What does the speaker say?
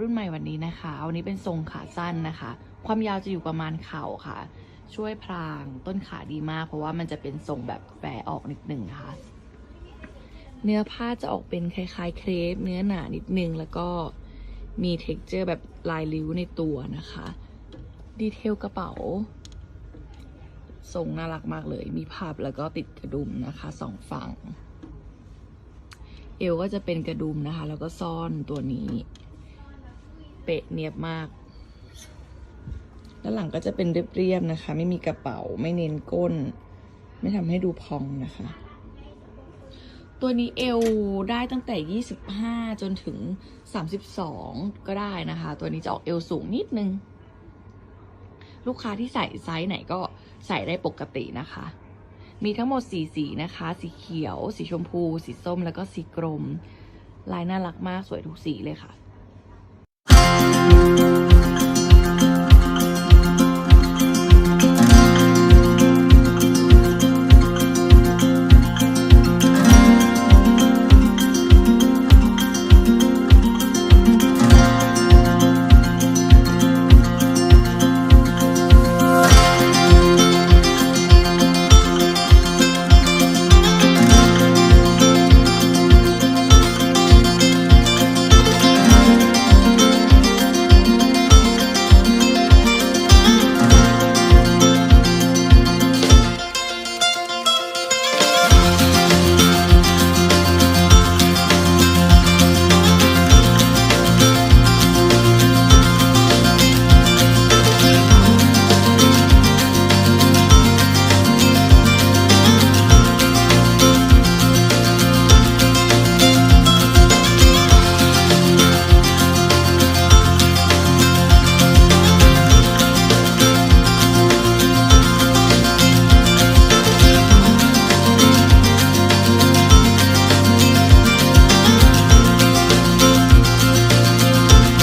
รุ่นใหม่วันนี้นะคะวันนี้เป็นทรงขาสั้นนะคะ ความยาวจะอยู่ประมาณเข่าค่ะ ช่วยพรางต้นขาดีมาก เพราะว่ามันจะเป็นทรงแบบแฝออกนิดหนึ่งค่ะ เนื้อผ้าจะออกเป็นคล้ายๆเครปเนื้อหนานิดนึงแล้วก็มีเท็กเจอร์แบบลายริ้วในตัวนะคะ ดีเทลกระเป๋าทรงน่ารักมากเลย มีพับแล้วก็ติดกระดุมนะคะสองฝั่ง เอวก็จะเป็นกระดุมนะคะ แล้วก็ซ่อนตัวนี้ เป๊ะเนียบมาก ด้านหลังก็จะเป็นเรียบๆนะคะ ไม่มีกระเป๋าไม่เน้นก้น ไม่ทำให้ดูพองนะคะ ตัวนี้เอวได้ตั้งแต่ 25 จนถึง 32 ก็ได้นะคะ ตัวนี้จะออกเอวสูงนิดนึง ลูกค้าที่ใส่ไซส์ไหนก็ใส่ได้ปกตินะคะมีทั้งหมดสีสีนะคะ สีเขียว สีชมพู สีส้ม แล้วก็สีกรม ลายน่ารักมาก สวยทุกสีเลยค่ะ